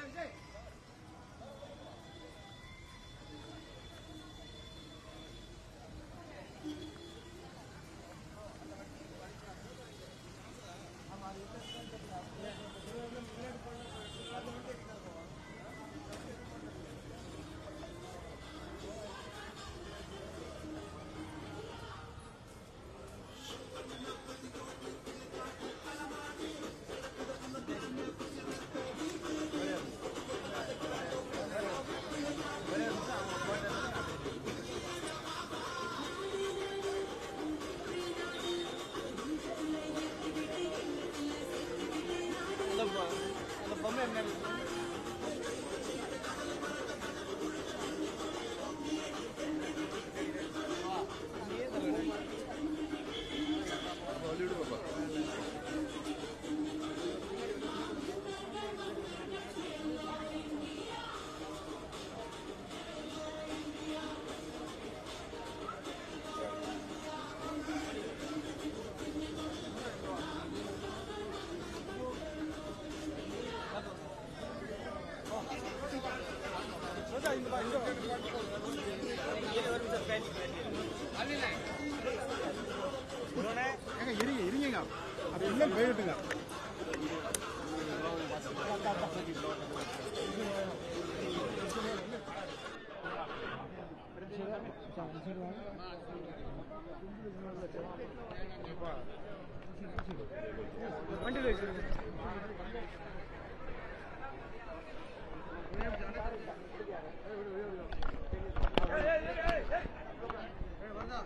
ஏங்க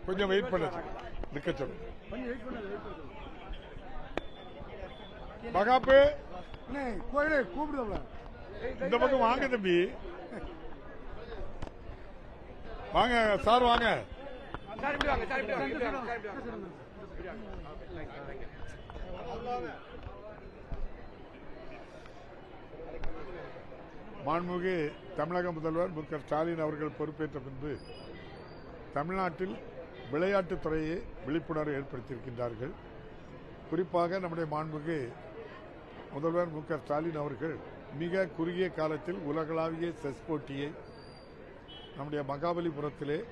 கொஞ்சம் வெயிட் பண்ண நிக்க சொல்லு மகாப்பு. கோயிலே இந்த பக்கம் வாங்க தம்பி. வாங்க சார் வாங்க. மாண்புமிகு தமிழக முதல்வர் மு க ஸ்டாலின் அவர்கள் பொறுப்பேற்ற பின்பு தமிழ்நாட்டில் விளையாட்டுத் துறையை விழிப்புணர்வு ஏற்படுத்தியிருக்கின்றார்கள். குறிப்பாக நம்முடைய மாண்புக்கு முதல்வர் மு ஸ்டாலின் அவர்கள் மிக குறுகிய காலத்தில் உலகளாவிய செஸ் போட்டியை நம்முடைய மகாபலிபுரத்திலே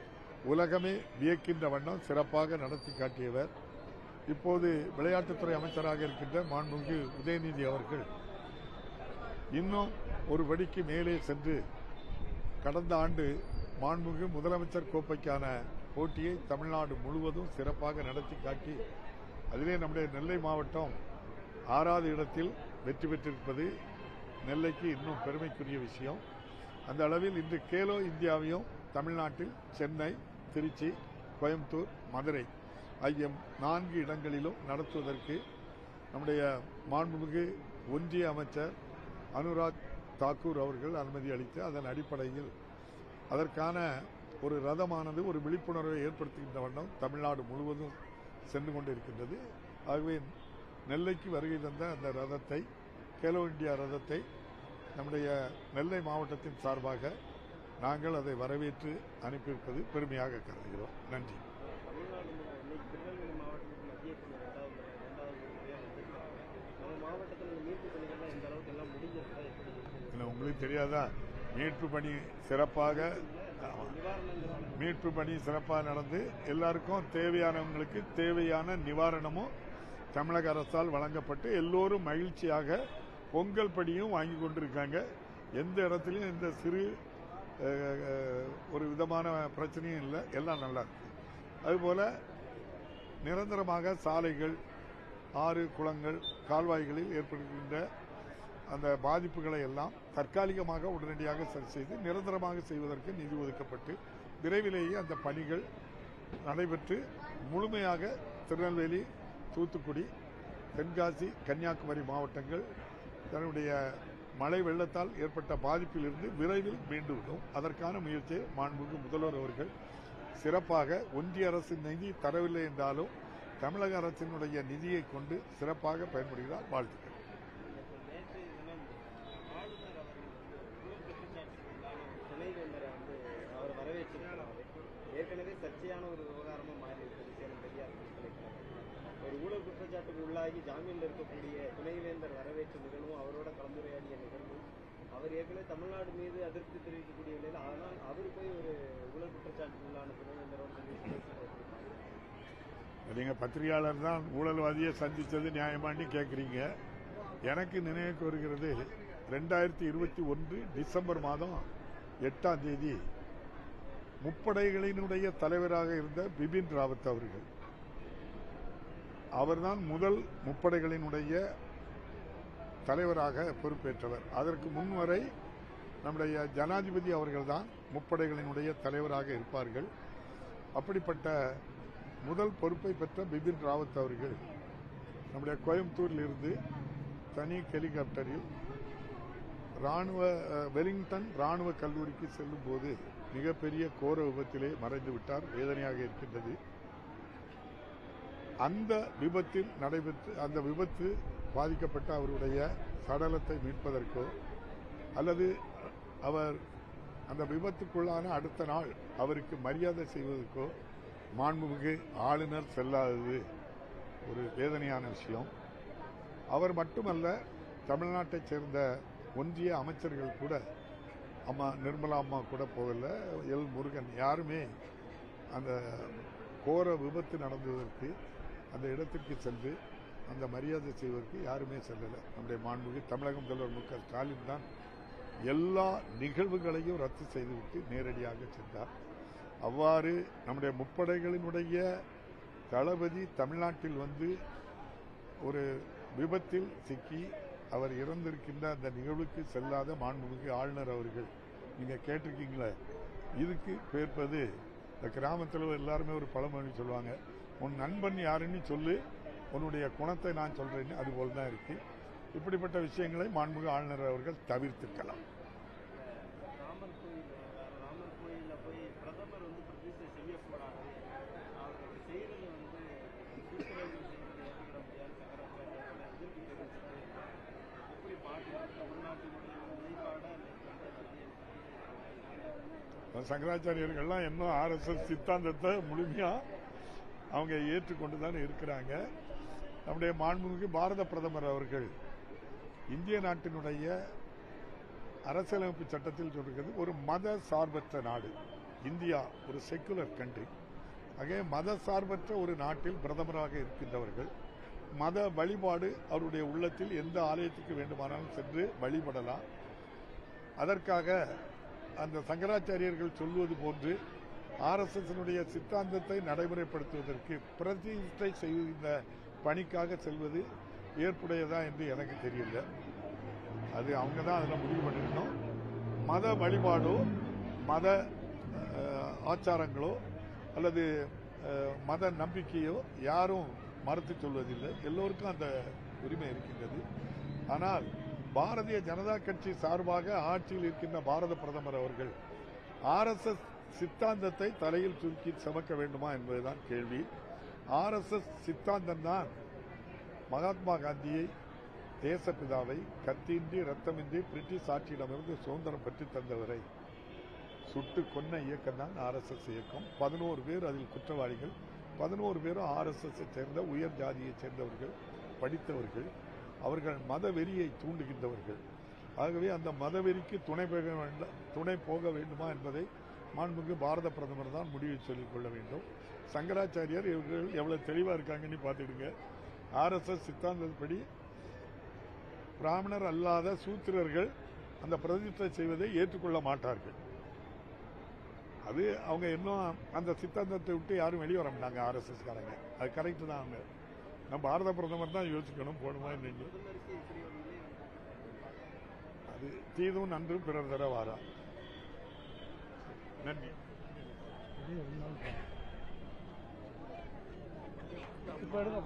உலகமே வியக்கின்ற வண்ணம் சிறப்பாக நடத்தி காட்டியவர். இப்போது விளையாட்டுத்துறை அமைச்சராக இருக்கின்ற மாண்புமிகு உதயநிதி அவர்கள் இன்னும் ஒரு படிக்கு மேலே சென்று கடந்த ஆண்டு மாண்புமிகு முதலமைச்சர் கோப்பைக்கான போட்டியை தமிழ்நாடு முழுவதும் சிறப்பாக நடத்தி காட்டி அதிலே நம்முடைய நெல்லை மாவட்டம் ஆறாவது இடத்தில் வெற்றி பெற்றிருப்பது நெல்லைக்கு இன்னும் பெருமைக்குரிய விஷயம். அந்த அளவில் இன்று கேலோ இந்தியாவையும் தமிழ்நாட்டில் சென்னை திருச்சி கோயம்புத்தூர் மதுரை ஆகிய நான்கு இடங்களிலும் நடத்துவதற்கு நம்முடைய மாண்புமிகு ஒன்றிய அமைச்சர் அனுராக் தாக்கூர் அவர்கள் அனுமதி அளித்து அதன் அடிப்படையில் அதற்கான ஒரு ரதமானது ஒரு விழிப்புணர்வை ஏற்படுத்துகின்ற வண்ணம் தமிழ்நாடு முழுவதும் சென்று கொண்டிருக்கின்றது. ஆகவே நெல்லைக்கு வருகை தந்த அந்த ரதத்தை கேலோ இந்தியா ரதத்தை நம்முடைய நெல்லை மாவட்டத்தின் சார்பாக நாங்கள் அதை வரவேற்று அனுப்பியிருப்பது பெருமையாக கருதுகிறோம். நன்றி. உங்களுக்கு தெரியாதா மீட்பு பணி சிறப்பாக மீட்பு பணி சிறப்பாக நடந்து எல்லாருக்கும் தேவையானவங்களுக்கு தேவையான நிவாரணமும் தமிழக அரசால் வழங்கப்பட்டு எல்லோரும் மகிழ்ச்சியாக பொங்கல் படியும் வாங்கி கொண்டிருக்காங்க. எந்த இடத்துலையும் இந்த சிறு ஒரு விதமான பிரச்சனையும் இல்லை. எல்லாம் நல்லா இருக்கு. அதுபோல நிரந்தரமாக சாலைகள் ஆறு குளங்கள் கால்வாய்களில் ஏற்படுகின்ற அந்த பாதிப்புகளை எல்லாம் தற்காலிகமாக உடனடியாக சரி செய்து நிரந்தரமாக செய்வதற்கு நிதி ஒதுக்கப்பட்டு விரைவிலேயே அந்த பணிகள் நடைபெற்று முழுமையாக திருநெல்வேலி தூத்துக்குடி தென்காசி கன்னியாகுமரி மாவட்டங்கள் தன்னுடைய மழை வெள்ளத்தால் ஏற்பட்ட பாதிப்பிலிருந்து விரைவில் மீண்டுவிடும். அதற்கான முயற்சியை மாண்புமிகு முதல்வர் அவர்கள் சிறப்பாக ஒன்றிய அரசின் நிதி தரவில்லை என்றாலும் தமிழக அரசினுடைய நிதியை கொண்டு சிறப்பாக பயன்படுகிறார் வாழ்த்து நேற்றைய தினம் ஆளுநர் அவர்கள் வந்து ஊழல் குற்றச்சாட்டுக்கு உள்ளான ஒரு துணைவேந்தரை வந்து அவர் வரவேற்றிருக்கிறார் ஏற்கனவே சர்ச்சையான ஒரு விவகாரமா மாறி இருக்குது சேலம் பெரியார் பல்கலைக்கழகம் ஒரு ஊழல் குற்றச்சாட்டுக்கு ஜாமீனில் இருக்கக்கூடிய துணைவேந்தர் வரவேற்ற நிகழ்வும் அவரோட கலந்துரையாடிய நிகழ்வும் அவர் ஏற்கனவே தமிழ்நாடு மீது அதிருப்தி தெரிவிக்கக்கூடிய நிலையில் ஆனால் அவர் போய் ஒரு ஊழல் குற்றச்சாட்டுக்கு உள்ளான துணைவேந்தரோடு சந்தித்து நீங்க பத்திரிகையாளர் தான் ஊழல்வாதியை சந்திச்சது நியாயமான்னு கேட்குறீங்க எனக்கு நினைவுக்கு வருகிறது ரெண்டாயிரத்தி இருபத்தி ஒன்று டிசம்பர் மாதம் எட்டாம் தேதி முப்படைகளினுடைய தலைவராக இருந்த பிபின் ராவத் அவர்கள். அவர்தான் முதல் முப்படைகளினுடைய தலைவராக பொறுப்பேற்றவர். அதற்கு முன்வரை நம்முடைய ஜனாதிபதி அவர்கள்தான் முப்படைகளினுடைய தலைவராக இருப்பார்கள். அப்படிப்பட்ட முதல் பொறுப்பை பெற்ற பிபின் ராவத் அவர்கள் நம்முடைய கோயம்புத்தூரில் இருந்து தனி ஹெலிகாப்டரில் ராணுவ வெலிங்டன் ராணுவ கல்லூரிக்கு செல்லும் போது மிகப்பெரிய கோர விபத்திலே மறைந்து விட்டார் வேதனையாக இருக்கின்றது. அந்த விபத்தில் நடைபெற்று அந்த விபத்து பாதிக்கப்பட்ட அவருடைய சடலத்தை மீட்பதற்கோ அல்லது அவர் அந்த விபத்துக்குள்ளான அடுத்த நாள் அவருக்கு மரியாதை செய்வதற்கோ மாண்புமிகு ஆளுநர் செல்லாதது ஒரு வேதனையான விஷயம். அவர் மட்டுமல்ல தமிழ்நாட்டைச் சேர்ந்த ஒன்றிய அமைச்சர்கள் கூட அம்மா நிர்மலா அம்மா கூட போகல எல் முருகன் யாருமே அந்த கோர விபத்து நடந்ததற்கு அந்த இடத்திற்கு சென்று அந்த மரியாதை செய்வதற்கு யாருமே செல்லலை. நம்முடைய மாண்புமிகு தமிழக முதல்வர் மு க ஸ்டாலின் தான் எல்லா நிகழ்வுகளையும் ரத்து செய்துவிட்டு நேரடியாக சென்றார். அவ்வாறு நம்முடைய முப்படைகளினுடைய தளபதி தமிழ்நாட்டில் வந்து ஒரு விபத்தில் சிக்கி அவர் இறந்திருக்கின்ற அந்த நிகழ்வுக்கு செல்லாத மாண்புமிகு ஆளுநர் அவர்கள் நீங்க கேட்டிருக்கீங்களே இதுக்கு பேர்ப்பது இந்த கிராமத்தில் எல்லாருமே ஒரு பழமொழி சொல்லுவாங்க உன் நண்பன் யாருன்னு சொல்லு. உன்னுடைய குணத்தை நான் சொல்றேன்னு அது தான் இருக்கு. இப்படிப்பட்ட விஷயங்களை மாண்புமிகு ஆளுநர் அவர்கள் நிலைப்பாடை சங்கராச்சாரியர்கள்லாம் இன்னும் ஆர்எஸ்எஸ் சித்தாந்தத்தை முழுமையா அவங்க ஏற்றுக்கொண்டு தான் இருக்கிறாங்க. நம்முடைய மாண்புமிகு பாரத பிரதமர் அவர்கள் இந்திய நாட்டினுடைய அரசியலமைப்பு சட்டத்தில் சொல்கிறது ஒரு மத சார்பற்ற நாடு இந்தியா ஒரு செக்குலர் கண்ட்ரி ஆகவே மத சார்பற்ற ஒரு நாட்டில் பிரதமராக இருக்கின்றவர்கள் மத வழிபாடு அவருடைய உள்ளத்தில் எந்த ஆலயத்துக்கு வேண்டுமானாலும் சென்று வழிபடலாம். அதற்காக அந்த சங்கராச்சாரியர்கள் சொல்வது போன்று ஆர்எஸ்எஸ்னுடைய சித்தாந்தத்தை நடைமுறைப்படுத்துவதற்கு பிரதிஷ்டை செய்கின்ற பணிக்காக செல்வது ஏற்புடையதா என்று எனக்கு தெரியல. அது அவங்க தான் அதில் முடிவு பண்ணிக்கணும் மத வழிபாடோ மத ஆச்சாரங்களோ அல்லது மத நம்பிக்கையோ யாரும் மறுத்து சொல்வதில்லை. எல்லோருக்கும் அந்த உரிமை இருக்கின்றது. ஆனால் பாரதிய ஜனதா கட்சி சார்பாக ஆட்சியில் இருக்கின்ற பாரத பிரதமர் அவர்கள் ஆர்எஸ்எஸ் சித்தாந்தத்தை தலையில் தூக்கி சமக்க வேண்டுமா என்பதுதான் கேள்வி. ஆர்எஸ்எஸ் சித்தாந்தம் தான் மகாத்மா காந்தியை தேசப்பிதாவை கத்தியின்றி ரத்தமின்றி பிரிட்டிஷ் ஆட்சியிடமிருந்து சுதந்திரம் பெற்று தந்தவரை. சுட்டு கொன்ன இயக்கம் தான் ஆர்எஸ்எஸ் இயக்கம். பதினோரு பேர் அதில் குற்றவாளிகள் பதினோரு பேரும் ஆர்எஸ்எஸ் சேர்ந்த உயர் ஜாதியைச் சேர்ந்தவர்கள் படித்தவர்கள் அவர்கள் மத வெறியை தூண்டுகின்றவர்கள். ஆகவே அந்த மதவெறிக்கு துணை போக வேண்டாம் துணை போக வேண்டுமா என்பதை மாண்புமிகு பாரத பிரதமர் தான் முடிவு சொல்லிக்கொள்ள வேண்டும். சங்கராச்சாரியார் இவர்கள் எவ்வளவு தெளிவா இருக்காங்கன்னு பார்த்துடுங்க. ஆர்எஸ்எஸ் சித்தாந்தப்படி பிராமணர் அல்லாத சூத்திரர்கள் அந்த பிரதிஷ்டை செய்வதை ஏற்றுக்கொள்ள மாட்டார்கள். அது அவங்க இன்னும் அந்த சித்தாந்தத்தை விட்டு யாரும் வெளியே வர மாட்டாங்க ஆர்எஸ்எஸ் காரங்க அது கரெக்ட் தான் அவங்க. நம்ம பாரத பிரதமர் தான் யோசிக்கணும் போடுமா இல்லைங்க அது தீதும் நன்று பிறர் தர வாரா. நன்றி. இப்போ எடுங்க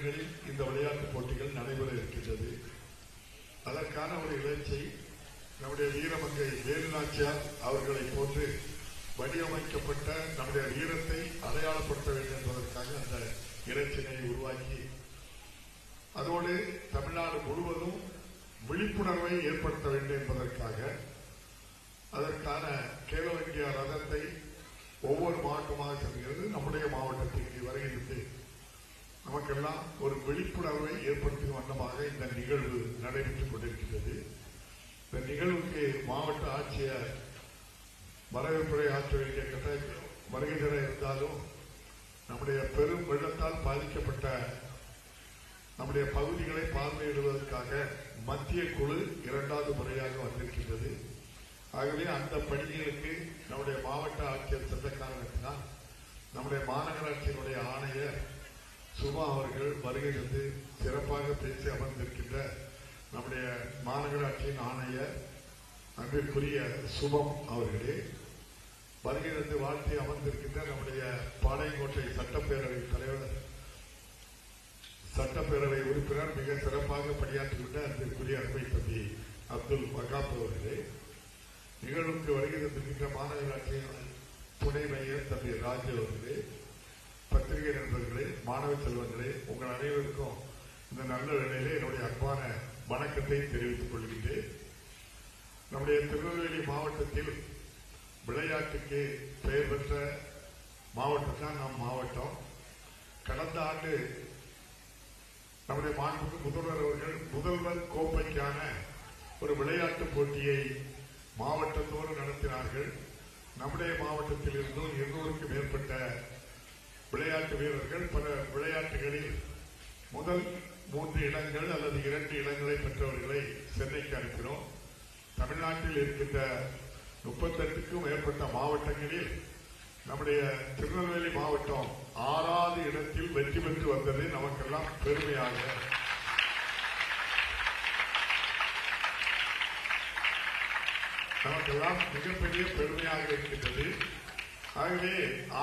நகரங்களில் இந்த விளையாட்டுப் போட்டிகள் நடைபெற இருக்கின்றது. அதற்கான ஒரு இலச்சை நம்முடைய வீரமங்கை வேலுநாச்சியார் அவர்களை போன்று வடிவமைக்கப்பட்ட நம்முடைய வீரத்தை அடையாளப்படுத்த வேண்டும் என்பதற்காக அந்த இலச்சினை உருவாக்கி அதோடு தமிழ்நாடு முழுவதும் விழிப்புணர்வை ஏற்படுத்த வேண்டும் என்பதற்காக அதற்கான கேலோ இந்தியா ரதத்தை ஒவ்வொரு மாவட்டமாக செல்கிறது. நம்முடைய மாவட்டத்திற்கு வருகிறது நமக்கெல்லாம் ஒரு விழிப்புணர்வை ஏற்படுத்தும் வண்ணமாக இந்த நிகழ்வு நடைபெற்றுக் கொண்டிருக்கிறது இந்த நிகழ்வுக்கு மாவட்ட ஆட்சியர் வரவேற்புரை ஆற்ற வேண்டிய கட்ட வருகை இருந்தாலும் நம்முடைய பெரும் வெள்ளத்தால் பாதிக்கப்பட்ட நம்முடைய பகுதிகளை பார்வையிடுவதற்காக மத்திய குழு இரண்டாவது முறையாக வந்திருக்கின்றது. ஆகவே அந்த பணிகளுக்கு நம்முடைய மாவட்ட ஆட்சியர் சென்ற காரணத்தினால் நம்முடைய மாநகராட்சியினுடைய ஆணையர் சுமா அவர்கள் வருகை வந்து சிறப்பாக பேசி அமர்ந்திருக்கின்ற நம்முடைய மாநகராட்சியின் ஆணையர் அன்பிற்குரிய சுபம் அவர்களே வருகை தந்து வாழ்த்தி அமர்ந்திருக்கின்ற நம்முடைய பாளையங்கோட்டை சட்டப்பேரவை தலைவர் சட்டப்பேரவை உறுப்பினர் மிக சிறப்பாக பணியாற்றிவிட்ட அன்பிற்குரிய அருமை தம்பி அப்துல் வகாப் அவர்களே நிகழ்வுக்கு வருகை தந்திருக்கின்ற மாநகராட்சியின் துணை மேயர் தம்பி ராஜு அவர்களே பத்திரிகை நண்பர்களே மாணவ செல்வங்களே உங்கள் அனைவருக்கும் இந்த நல்ல வேளையிலே என்னுடைய அன்பான வணக்கத்தை தெரிவித்துக் கொள்கின்றேன். நம்முடைய திருநெல்வேலி மாவட்டத்தில் விளையாட்டுக்கு பெயர் பெற்ற மாவட்டம் தான் நம் மாவட்டம். கடந்த ஆண்டு நம்முடைய மாண்புக்கு முதல்வர் அவர்கள் முதல்வர் கோப்பைக்கான ஒரு விளையாட்டு போட்டியை மாவட்டத்தோடு நடத்தினார்கள். நம்முடைய மாவட்டத்தில் இருந்தும் இருநூறுக்கும் மேற்பட்ட விளையாட்டு வீரர்கள் பல விளையாட்டுகளில் முதல் மூன்று இடங்கள் அல்லது இரண்டு இடங்களை பெற்றவர்களை சென்னைக்கு அனுப்பினோம். தமிழ்நாட்டில் இருக்கின்ற முப்பத்தெட்டுக்கும் மேற்பட்ட மாவட்டங்களில் நம்முடைய திருநெல்வேலி மாவட்டம் ஆறாவது இடத்தில் வெற்றி பெற்று வந்தது. நமக்கெல்லாம் பெருமையாக. நமக்கெல்லாம் மிகப்பெரிய பெருமையாக இருக்கின்றது. ஆகவே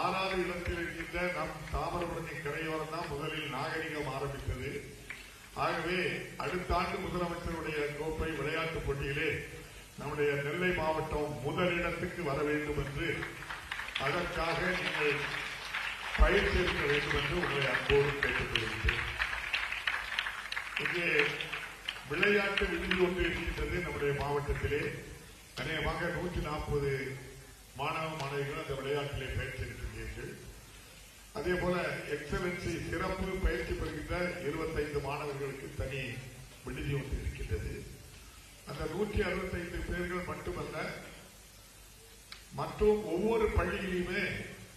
ஆறாவது இடத்தில் இருக்கின்ற நம் தாமிரபரணி கரையோரம் தான் முதலில் நாகரிகம் ஆரம்பித்தது. ஆகவே அடுத்த ஆண்டு முதலமைச்சருடைய கோப்பை விளையாட்டுப் போட்டியிலே நம்முடைய நெல்லை மாவட்டம் முதலிடத்துக்கு வர வேண்டும் என்று அதற்காக நீங்கள் பயிற்சி எடுக்க வேண்டும் என்று உங்களை அன்போடு கேட்டுக்கொள்கிறேன் இங்கே விளையாட்டு விடுதி ஒன்று இருக்கின்றது நம்முடைய மாவட்டத்திலே. அநேகமாக நூற்றி நாற்பது மாணவ மாணவிகள் அந்த விளையாட்டிலே பயிற்சி எடுக்கின்றீர்கள் அதே போல எக்ஸலன்சி சிறப்பு பயிற்சி பெறுகின்ற இருபத்தைந்து மாணவர்களுக்கு தனி விடுதி ஒன்று இருக்கின்றது. அந்த நூற்றி அறுபத்தைந்து பேர்கள் மட்டுமல்ல மற்றும் ஒவ்வொரு பள்ளியிலுமே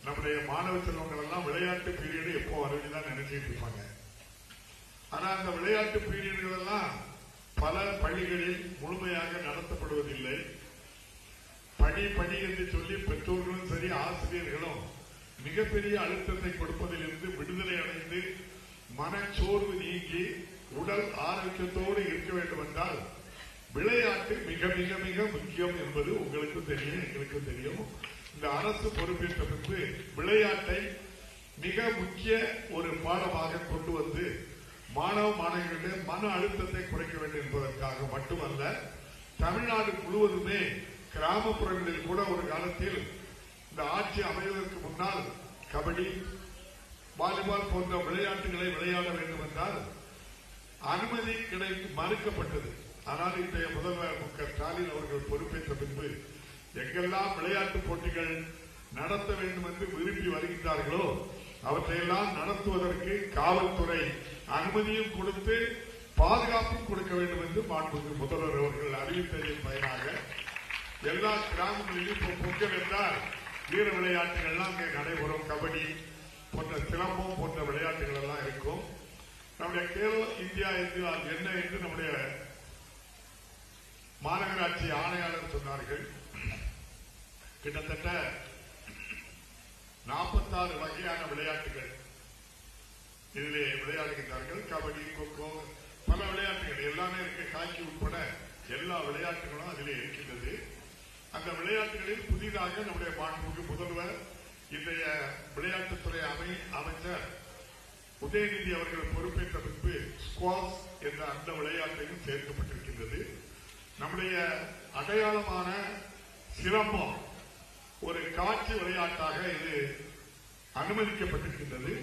நம்முடைய மாணவ செல்வங்கள் எல்லாம் விளையாட்டு பீரியடு எப்போ வருதுன்னு தான் நினைச்சிட்டு இருப்பாங்க. ஆனா அந்த விளையாட்டு பீரியடுகள் எல்லாம் பல பள்ளிகளில் முழுமையாக நடத்தப்படுவதில்லை. பணி பணி என்று சொல்லி பெற்றோர்களும் சரி ஆசிரியர்களும் மிகப்பெரிய அழுத்தத்தை கொடுப்பதிலிருந்து விடுதலை அடைந்து மனச்சோர்வு நீங்கி உடல் ஆரோக்கியத்தோடு இருக்க வேண்டும் என்றால் விளையாட்டு மிக மிக மிக முக்கியம் என்பது உங்களுக்கு தெரியும் எங்களுக்கு தெரியும். இந்த அரசு பொறுப்பேற்ற பின்பு விளையாட்டை மிக முக்கிய ஒரு பாடமாக கொண்டு வந்து மாணவ மாணவிகளிடம் மன அழுத்தத்தை குறைக்க வேண்டும் என்பதற்காக மட்டுமல்ல தமிழ்நாடு முழுவதுமே கிராமப்புறங்களில் கூட ஒரு காலத்தில் இந்த ஆட்சி அமைவதற்கு முன்னால் கபடி வாலிபால் போன்ற விளையாட்டுகளை விளையாட வேண்டும் என்றால் அனுமதி கிடைக்க மறுக்கப்பட்டது. ஆனால் இன்றைய முதல்வர் மு க ஸ்டாலின் அவர்கள் பொறுப்பேற்ற பின்பு எங்கெல்லாம் விளையாட்டு போட்டிகள் நடத்த வேண்டும் என்று விரும்பி வருகின்றார்களோ அவற்றையெல்லாம் நடத்துவதற்கு காவல்துறை அனுமதியும் கொடுத்து பாதுகாப்பும் கொடுக்க வேண்டும் என்று மாண்புக்கு முதல்வர் அவர்கள் அறிவித்ததின் பயனாக எல்லா கிராமங்களிலும் இப்போ பொங்கல் என்றால் வீர விளையாட்டுகள் எல்லாம் அங்கே நடைபெறும். கபடி போன்ற சிலம்பம் போன்ற விளையாட்டுகள் எல்லாம் இருக்கும். நம்முடைய கேரள இந்தியா என்று அது என்ன என்று நம்முடைய மாநகராட்சி ஆணையாளர் சொன்னார்கள். கிட்டத்தட்ட நாற்பத்தாறு வகையான விளையாட்டுகள் இதிலே விளையாடுகின்றார்கள். கபடி கொக்கோ பல விளையாட்டுகள் எல்லாமே இருக்கு. காக்கி உட்பட எல்லா விளையாட்டுகளும் அதிலே இருக்கின்றது. அந்த விளையாட்டுகளில் புதிதாக நம்முடைய மாண்புமிகு முதல்வர் இன்றைய விளையாட்டுத்துறை அமை அமைச்சர் உதயநிதி அவர்கள் பொறுப்பேற்ற பின்பு ஸ்குவாஸ் என்ற அந்த விளையாட்டையும் சேர்க்கப்பட்டிருக்கின்றது. நம்முடைய அடையாளமான சிலம்பம் ஒரு காட்சி விளையாட்டாக இது அனுமதிக்கப்பட்டிருக்கின்றது.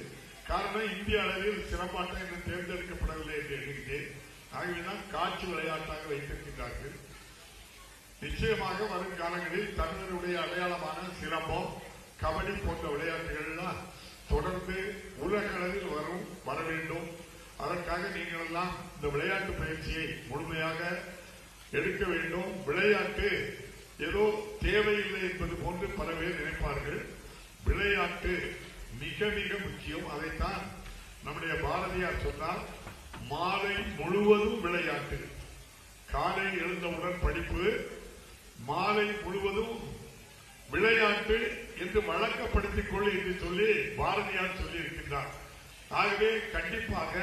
காரணம் இந்திய அளவில் சிறப்பாட்டம் இன்னும் தேர்ந்தெடுக்கப்படவில்லை என்று எண்ணுகிறேன். ஆகவேதான் காட்சி விளையாட்டாக வைத்திருக்கின்றார்கள். நிச்சயமாக வரும் காலங்களில் தமிழருடைய அடையாளமான சிலம்பம் கபடி போன்ற விளையாட்டுகள்லாம் தொடர்ந்து உலக அளவில் வரும் வர வேண்டும். அதற்காக நீங்கள் எல்லாம் இந்த விளையாட்டு பயிற்சியை முழுமையாக எடுக்க வேண்டும். விளையாட்டு ஏதோ தேவையில்லை என்பது போன்று பல பேர் நினைப்பார்கள். விளையாட்டு மிக மிக முக்கியம். அதைத்தான் நம்முடைய பாரதியார் சொன்னால் மாலை முழுவதும் விளையாட்டு. காலை எழுந்தவுடன் படிப்பு மாலை முழுவதும் விளையாட்டு என்று வழக்கப்படுத்திக் கொள்ளு என்று சொல்லி பாரதியார் சொல்லி இருக்கின்றார் ஆகவே கண்டிப்பாக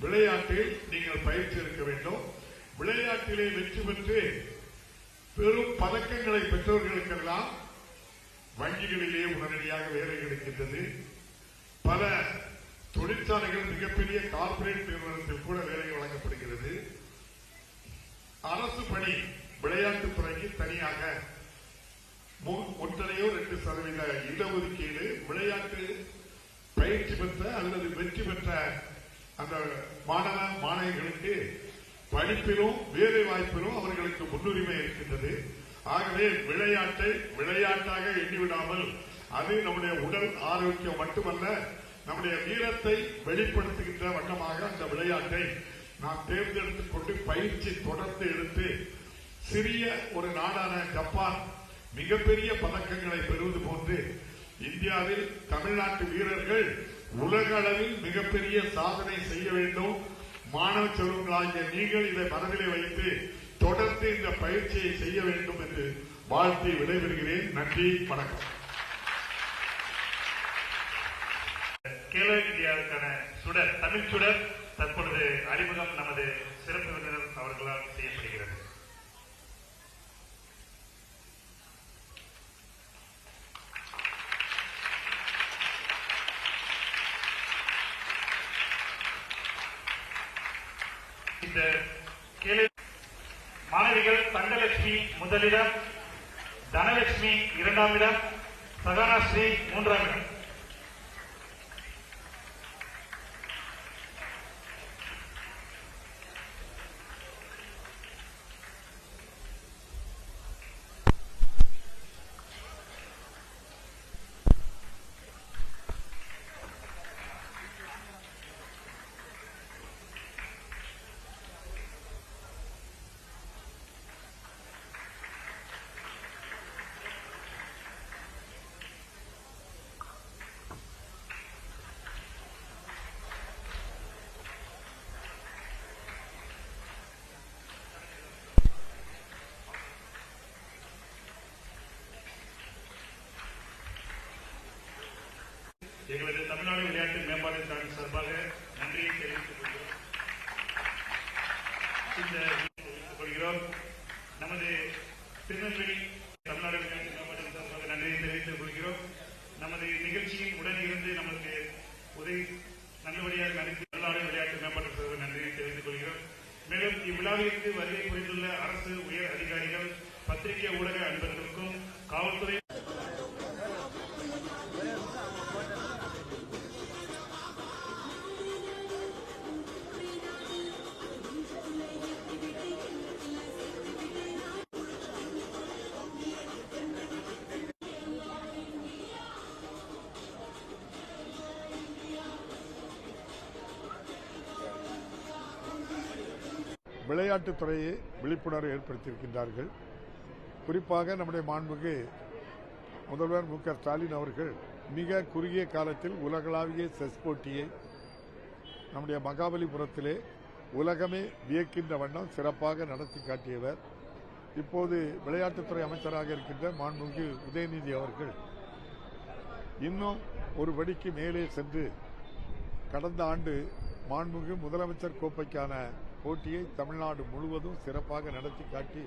விளையாட்டில் நீங்கள் பயிற்சி இருக்க வேண்டும். விளையாட்டிலே வெற்றி பெற்று பெரும் பதக்கங்களை பெற்றவர்களுக்கெல்லாம் வங்கிகளிலே உடனடியாக வேலை கிடைக்கின்றது. பல தொழிற்சாலைகள் மிகப்பெரிய கார்ப்பரேட் நிறுவனத்தில் கூட வேலை வழங்கப்படுகிறது. அரசு பணி விளையாட்டுத் துறைக்கு தனியாக மூ- ஒன்றரையோ ரெண்டு சதவீத இடஒதுக்கீடு விளையாட்டு பயிற்சி பெற்ற அல்லது வெற்றி பெற்ற அந்த மாணவ மாணவிகளுக்கு படிப்பிலும் வேலை வாய்ப்பிலும் அவர்களுக்கு முன்னுரிமை இருக்கின்றது. ஆகவே விளையாட்டை விளையாட்டாக எண்ணிவிடாமல் அது நம்முடைய உடல் ஆரோக்கியம் மட்டுமல்ல நம்முடைய வீரத்தை வெளிப்படுத்துகின்ற வண்ணமாக அந்த விளையாட்டை நாம் தேர்ந்தெடுத்துக் கொண்டு பயிற்சி தொடர்ந்து எடுத்து சிறிய ஒரு நாடான ஜப்பான் மிகப்பெரிய பதக்கங்களை பெறுவது போன்று இந்தியாவில் தமிழ்நாட்டு வீரர்கள் உலக அளவில் மிகப்பெரிய சாதனை செய்ய வேண்டும். மாணவ செல்வங்களாகிய நீங்கள் இதை மனதிலே வைத்து தொடர்ந்து இந்த பயிற்சியை செய்ய வேண்டும் என்று வாழ்த்தி விடைபெறுகிறேன். நன்றி வணக்கம். கேலோ இந்தியாவுக்கான சுடர் தமிழ் சுடர் தற்பொழுது அறிமுகம் நமது சிறப்பு விருந்தினர் அவர்களால் செய்யப்படுகிறது. இந்த மாணவிகள் தங்கலட்சுமி முதலிடம் தனலட்சுமி இரண்டாம் இடம் சகானாஸ்ரீ மூன்றாம் இடம். எங்களது தமிழ்நாடு விளையாட்டு மேம்பாட்டு சார்பின் சார்பாக நன்றியை தெரிவித்துக் கொள்கிறோம். நமது திருநெல்வேலி விளையாட்டுத் துறையை விழிப்புணர்வு ஏற்படுத்தியிருக்கின்றார்கள். குறிப்பாக நம்முடைய மாண்புக்கு முதல்வர் மு ஸ்டாலின் அவர்கள் மிக குறுகிய காலத்தில் உலகளாவிய செஸ் போட்டியை நம்முடைய மகாபலிபுரத்திலே உலகமே வியக்கின்ற வண்ணம் சிறப்பாக நடத்தி காட்டியவர். இப்போது விளையாட்டுத்துறை அமைச்சராக இருக்கின்ற மாண்புமிகு உதயநிதி அவர்கள் இன்னும் ஒரு படிக்கு மேலே சென்று கடந்த ஆண்டு மாண்புமிகு முதலமைச்சர் கோப்பைக்கான போட்டியை தமிழ்நாடு முழுவதும் சிறப்பாக நடத்தி காட்டி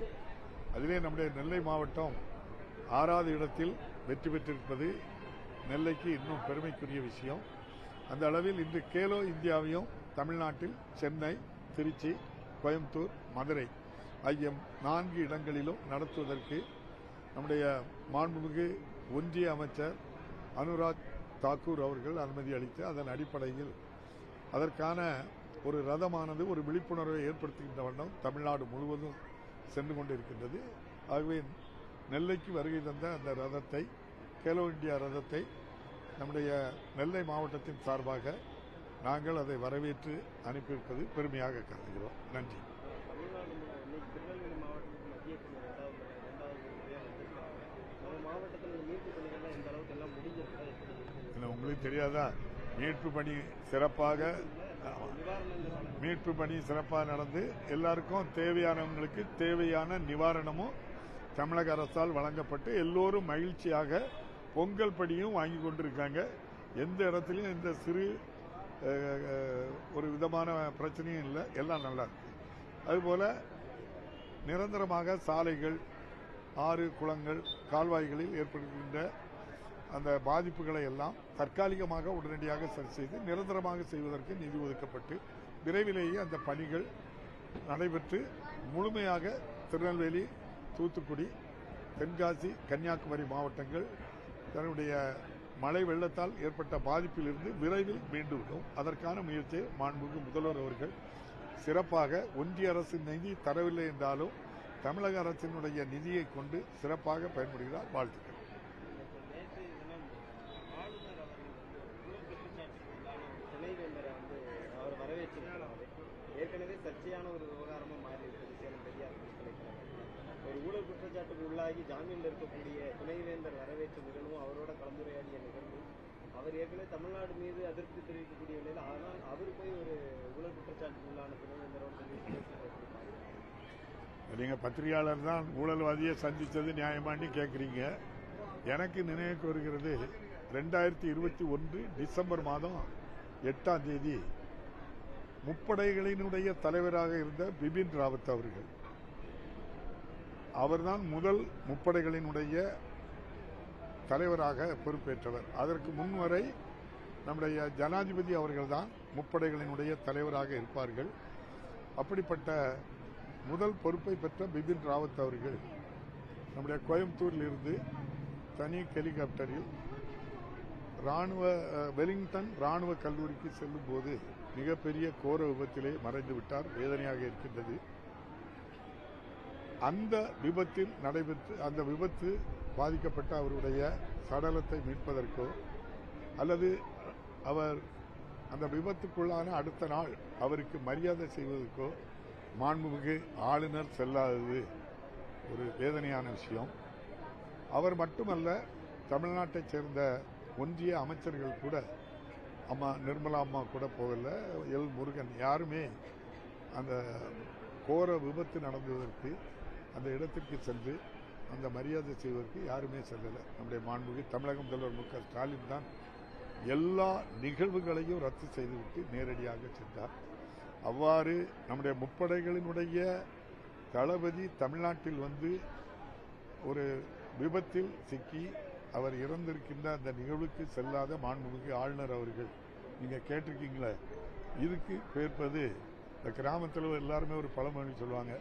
அதிலே நம்முடைய நெல்லை மாவட்டம் ஆறாவது இடத்தில் வெற்றி பெற்றிருப்பது நெல்லைக்கு இன்னும் பெருமைக்குரிய விஷயம். அந்த அளவில் இன்று கேலோ இந்தியாவையும் தமிழ்நாட்டில் சென்னை திருச்சி கோயம்புத்தூர் மதுரை ஆகிய நான்கு இடங்களிலும் நடத்துவதற்கு நம்முடைய மாண்புமிகு ஒன்றிய அமைச்சர் அனுராக் தாக்கூர் அவர்கள் அனுமதி அளித்து அதன் அடிப்படையில் அதற்கான ஒரு ரதமானது ஒரு விழிப்புணர்வை ஏற்படுத்துகின்ற வண்ணம் தமிழ்நாடு முழுவதும் சென்று கொண்டிருக்கின்றது. ஆகவே நெல்லைக்கு வருகை தந்த அந்த ரதத்தை கேலோ இந்தியா ரதத்தை நம்முடைய நெல்லை மாவட்டத்தின் சார்பாக நாங்கள் அதை வரவேற்று அனுப்பியிருப்பது பெருமையாக கருதுகிறோம். நன்றி. உங்களுக்கு தெரியாதா? மீட்பு பணி சிறப்பாக மீட்பு பணி சிறப்பாக நடந்து எல்லாருக்கும் தேவையானவங்களுக்கு தேவையான நிவாரணமும் தமிழக அரசால் வழங்கப்பட்டு எல்லோரும் மகிழ்ச்சியாக பொங்கல் படியும் வாங்கி கொண்டிருக்காங்க. எந்த இடத்துலையும் இந்த சிறு ஒரு விதமான பிரச்சனையும் இல்லை. எல்லாம் நல்லா இருக்கு. அதுபோல நிரந்தரமாக சாலைகள் ஆறு குளங்கள் கால்வாய்களில் ஏற்படுகின்ற அந்த பாதிப்புகளை எல்லாம் தற்காலிகமாக உடனடியாக சரி செய்து நிரந்தரமாக செய்வதற்கு நிதி ஒதுக்கப்பட்டு விரைவிலேயே அந்த பணிகள் நடைபெற்று முழுமையாக திருநெல்வேலி தூத்துக்குடி தென்காசி கன்னியாகுமரி மாவட்டங்கள் தன்னுடைய மழை வெள்ளத்தால் ஏற்பட்ட பாதிப்பிலிருந்து விரைவில் மீண்டு விடும் அதற்கான முயற்சியை மாண்புமிகு முதல்வர் அவர்கள் சிறப்பாக ஒன்றிய அரசு நிதி தரவில்லை என்றாலும் தமிழக அரசினுடைய நிதியை கொண்டு சிறப்பாக பயன்படுகிறார் வாழ்த்துக்கள் நேற்று தினம் ஆளுநர் அவர்கள் வந்து ஊழல் குற்றச்சாட்டுக்கு உள்ளான ஒரு துணைவேந்தரை வந்து அவர் வரவேற்றிருக்கிறார் ஏற்கனவே சர்ச்சையான ஒரு விவகாரமா மாறி இருக்குது சேலம் பெரியார் பல்கலைக்கழகம் ஒரு ஊழல் குற்றச்சாட்டுக்கு உள்ளாகி ஜாமீனில் இருக்கக்கூடிய துணைவேந்தர் வரவேற்ற நிகழ்வும் அவரோட கலந்துரையாடிய நிகழ்வு அவர் ஏற்கனவே தமிழ்நாடு மீது அதிருப்தி தெரிவிக்கக்கூடிய நிலையில் ஆனால் அவர் போய் ஒரு ஊழல் குற்றச்சாட்டுக்கு உள்ளான துணைவேந்தரோட நீங்க பத்திரிகையாளர் தான் ஊழல்வாதியை சந்தித்தது நியாயமான்னு கேட்குறீங்க எனக்கு நினைவுக்கு வருகிறது ரெண்டாயிரத்தி இருபத்தி ஒன்று டிசம்பர் மாதம் எட்டாம் தேதி முப்படைகளினுடைய தலைவராக இருந்த பிபின் ராவத் அவர்கள். அவர்தான் முதல் முப்படைகளினுடைய தலைவராக பொறுப்பேற்றவர். அதற்கு முன்வரை நம்முடைய ஜனாதிபதி அவர்கள்தான் முப்படைகளினுடைய தலைவராக இருப்பார்கள். அப்படிப்பட்ட முதல் பொறுப்பை பெற்ற பிபின் ராவத் அவர்கள் நம்முடைய கோயம்புத்தூரில் இருந்து தனி ஹெலிகாப்டரில் ராணுவ வெலிங்டன் ராணுவ கல்லூரிக்கு செல்லும் போது மிகப்பெரிய கோர விபத்திலே மறைந்து விட்டார் வேதனையாக இருக்கின்றது. அந்த விபத்தில் நடைபெற்று அந்த விபத்து பாதிக்கப்பட்ட அவருடைய சடலத்தை மீட்பதற்கோ அல்லது அவர் அந்த விபத்துக்குள்ளான அடுத்த நாள் அவருக்கு மரியாதை செய்வதற்கோ மாண்புமிகு ஆளுநர் செல்லாதது ஒரு வேதனையான விஷயம். அவர் மட்டுமல்ல தமிழ்நாட்டைச் சேர்ந்த ஒன்றிய அமைச்சர்கள் கூட அம்மா நிர்மலா அம்மா கூட போகல எல் முருகன் யாருமே அந்த கோர விபத்து நடந்ததற்கு அந்த இடத்திற்கு சென்று அந்த மரியாதை செய்வதற்கு யாருமே செல்லலை. நம்முடைய மாண்புமிகு தமிழக முதல்வர் மு க ஸ்டாலின் தான் எல்லா நிகழ்வுகளையும் ரத்து செய்துவிட்டு நேரடியாக சென்றார். அவ்வாறு நம்முடைய முப்படைகளினுடைய தளபதி தமிழ்நாட்டில் வந்து ஒரு விபத்தில் சிக்கி அவர் இறந்திருக்கின்ற அந்த நிகழ்வுக்கு செல்லாத மாண்புமிகு ஆளுநர் அவர்கள் நீங்க கேட்டிருக்கீங்களே? இதுக்கு பேர்ப்பது இந்த கிராமத்தில் எல்லாருமே ஒரு பழமொழி சொல்லுவாங்க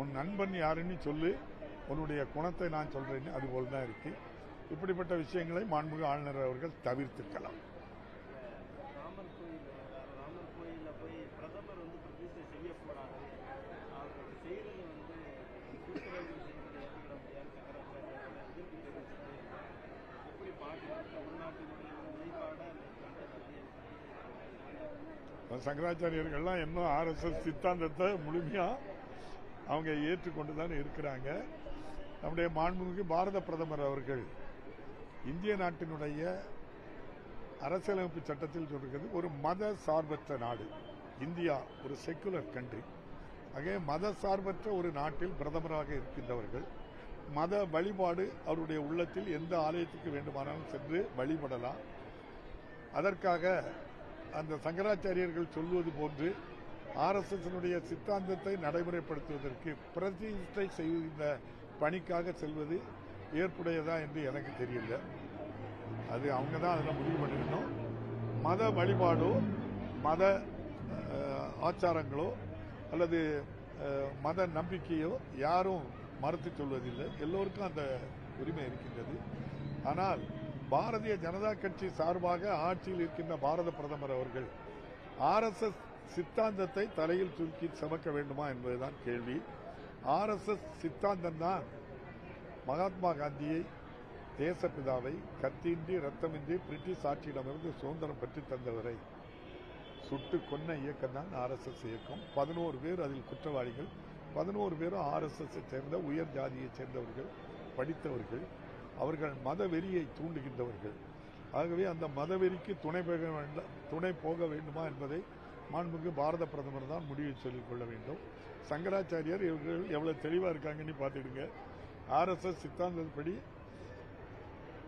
உன் நண்பன் யாருன்னு சொல்லு. உன்னுடைய குணத்தை நான் சொல்றேன்னு அது போல தான் இருக்கு. இப்படிப்பட்ட விஷயங்களை மாண்புமிகு ஆளுநர் அவர்கள் தவிர்த்திருக்கலாம். சங்கராச்சாரியர்கள்லாம் இன்னும் ஆர்எஸ்எஸ் சித்தாந்தத்தை முழுமையா அவங்க ஏற்றுக்கொண்டு தான் இருக்கிறாங்க. நம்முடைய மாண்புமிகு பாரத பிரதமர் அவர்கள் இந்திய நாட்டினுடைய அரசியலமைப்பு சட்டத்தில் சொல்கிறது ஒரு மத சார்பற்ற நாடு. இந்தியா ஒரு செக்குலர் கண்ட்ரி ஆகவே மத சார்பற்ற ஒரு நாட்டில் பிரதமராக இருக்கின்றவர்கள் மத வழிபாடு அவருடைய உள்ளத்தில் எந்த ஆலயத்துக்கு வேண்டுமானாலும் சென்று வழிபடலாம். அதற்காக அந்த சங்கராச்சாரியர்கள் சொல்வது போன்று ஆர்எஸ்எஸ்னுடைய சித்தாந்தத்தை நடைமுறைப்படுத்துவதற்கு பிரதிஷ்டை செய்கின்ற பணிக்காக செல்வது ஏற்புடையதா என்று எனக்கு தெரியல. அது அவங்க தான் அதில் முடிவு பண்ணிக்கணும் மத வழிபாடோ மத ஆச்சாரங்களோ அல்லது மத நம்பிக்கையோ யாரும் மறுத்து சொல்வதில்லை. எல்லோருக்கும் அந்த உரிமை இருக்கின்றது. ஆனால் பாரதிய ஜனதா கட்சி சார்பாக ஆட்சியில் இருக்கின்ற பாரத பிரதமர் அவர்கள் ஆர்எஸ்எஸ் சித்தாந்தத்தை தலையில் தூக்கி சமக்க வேண்டுமா என்பதுதான் கேள்வி. ஆர்எஸ்எஸ் சித்தாந்தம் தான் மகாத்மா காந்தியை தேசப்பிதாவை கத்தியின்றி ரத்தமின்றி பிரிட்டிஷ் ஆட்சியிடமிருந்து சுதந்திரம் பெற்று தந்தவரை சுட்டு கொன்ன இயக்கம் தான் ஆர்எஸ்எஸ் இயக்கம். பதினோரு பேர் அதில் குற்றவாளிகள் பதினோரு பேரும் ஆர்எஸ்எஸ் சேர்ந்த உயர் ஜாதியைச் சேர்ந்தவர்கள் படித்தவர்கள் அவர்கள் மத வெறியை தூண்டுகின்றவர்கள். ஆகவே அந்த மதவெறிக்கு துணை போக வேண்டாம் துணை போக வேண்டுமா என்பதை மாண்புமிகு பாரத பிரதமர் தான் முடிவு சொல்லிக் கொள்ள வேண்டும். சங்கராச்சாரியார் இவர்கள் எவ்வளவு தெளிவா இருக்காங்கன்னு பார்த்துடுங்க. ஆர்எஸ்எஸ் சித்தாந்தப்படி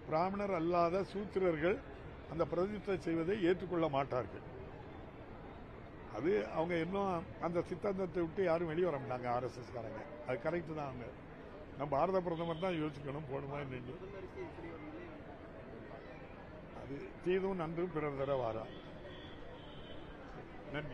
பிராமணர் அல்லாத சூத்திரர்கள் அந்த பிரதிஷ்டை செய்வதை ஏற்றுக்கொள்ள மாட்டார்கள். அது அவங்க இன்னும் அந்த சித்தாந்தத்தை விட்டு யாரும் வெளியே வர மாட்டாங்க ஆர்எஸ்எஸ் காரங்க அது கரெக்ட் தான் அவங்க. நம்ம பாரத பிரதமர் தான் யோசிக்கணும் போடுமா என்னன்னு அது தீதும் நன்றும் பிறர் தர வாரா.